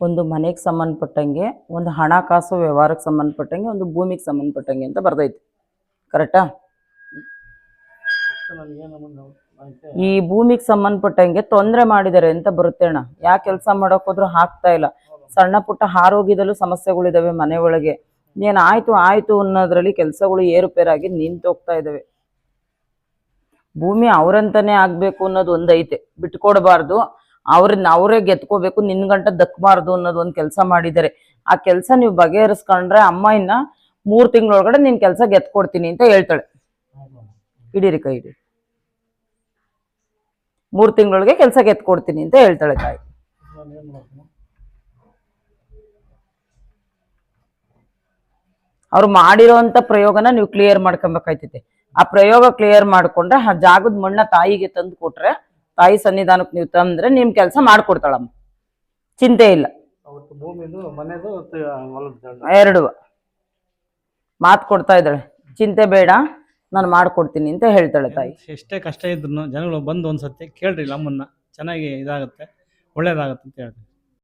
ಒಂದು ಮನೆಗೆ ಸಂಬಂಧಪಟ್ಟಂಗೆ, ಒಂದು ಹಣಕಾಸು ವ್ಯವಹಾರಕ್ಕೆ ಸಂಬಂಧಪಟ್ಟಂಗೆ, ಒಂದು ಭೂಮಿಗೆ ಸಂಬಂಧಪಟ್ಟಂಗೆ ಅಂತ ಬರ್ದೈತಿ. ಕರೆಕ್ಟಾ ಈ ಭೂಮಿಗೆ ಸಂಬಂಧಪಟ್ಟಂಗೆ ತೊಂದರೆ ಮಾಡಿದ್ದಾರೆ ಅಂತ ಬರುತ್ತೆ ಅಣ್ಣ? ಯಾಕೆ ಕೆಲಸ ಮಾಡೋಕೆ ಹೋದ್ರು ಹಾಕ್ತಾ ಇಲ್ಲ. ಸಣ್ಣ ಪುಟ್ಟ ಆರೋಗ್ಯದಲ್ಲೂ ಸಮಸ್ಯೆಗಳಿದಾವೆ ಮನೆ ಒಳಗೆ. ಏನ್ ಆಯ್ತು ಆಯ್ತು ಅನ್ನೋದ್ರಲ್ಲಿ ಕೆಲಸಗಳು ಏರುಪೇರಾಗಿ ನಿಂತು ಹೋಗ್ತಾ ಇದ್ದಾವೆ ಭೂಮಿ ಅವ್ರಂತಾನೆ ಆಗ್ಬೇಕು ಅನ್ನೋದು ಒಂದೈತೆ. ಬಿಟ್ಕೊಡ್ಬಾರ್ದು. ಅವ್ರನ್ನ ಅವರೇ ಗೆದ್ಕೋಬೇಕು, ನಿನ್ ಗಂಟ ದಕ್ಕಬಾರ್ದು ಅನ್ನೋದು ಒಂದು ಕೆಲಸ ಮಾಡಿದ್ದಾರೆ ಆ ಕೆಲಸ ನೀವು ಬಗೆಹರಿಸ್ಕೊಂಡ್ರೆ ಅಮ್ಮ ಇನ್ನ ಮೂರ್ ತಿಂಗಳೊಳಗಡೆ ನಿನ್ ಕೆಲಸ ಗೆದ್ಕೊಡ್ತೀನಿ ಅಂತ ಹೇಳ್ತಾಳೆ. ಇಡೀರಿ ಕೈ ಹಿಡಿ ಮೂರ್ ತಿಂಗಳೊಳಗೆ ಕೆಲಸ ಗೆದ್ಕೊಡ್ತೀನಿ ಅಂತ ಹೇಳ್ತಾಳೆ ತಾಯಿ. ಅವ್ರು ಮಾಡಿರೋಂಥ ಪ್ರಯೋಗನ ನೀವು ಕ್ಲಿಯರ್ ಮಾಡ್ಕೊಬೇಕಾಯ್ತೈತೆ. ಆ ಪ್ರಯೋಗ ಕ್ಲಿಯರ್ ಮಾಡ್ಕೊಂಡ್ರೆ ಆ ಜಾಗದ ಮಣ್ಣ ತಾಯಿಗೆ ತಂದು ಕೊಟ್ರೆ ತಾಯಿ ಸನ್ನಿಧಾನಕ್ಕೆ ನೀವು ತಂದ್ರೆ ನಿಮ್ ಕೆಲಸ ಮಾಡ್ಕೊಡ್ತಾಳಮ್ಮ. ಚಿಂತೆ ಇಲ್ಲ. ಅವತ್ತು ಭೂಮಿದು ಮನೆದು ಹೊಲದ ಎರಡು. ಮಾತು ಕೊಡ್ತಾ ಇದ್ದಾಳೆ. ಚಿಂತೆ ಬೇಡ ನಾನು ಮಾಡ್ಕೊಡ್ತೀನಿ ಅಂತ ಹೇಳ್ತಾಳೆ ತಾಯಿ. ಎಷ್ಟೇ ಕಷ್ಟ ಇದ್ರು ಜನಗಳು ಬಂದು ಒಂದ್ಸತಿ ಕೇಳ್ರಿ ನಮ್ಮನ್ನ ಚೆನ್ನಾಗಿ ಇದಾಗುತ್ತೆ ಒಳ್ಳೇದಾಗುತ್ತೆ ಅಂತ ಹೇಳ್ತೀನಿ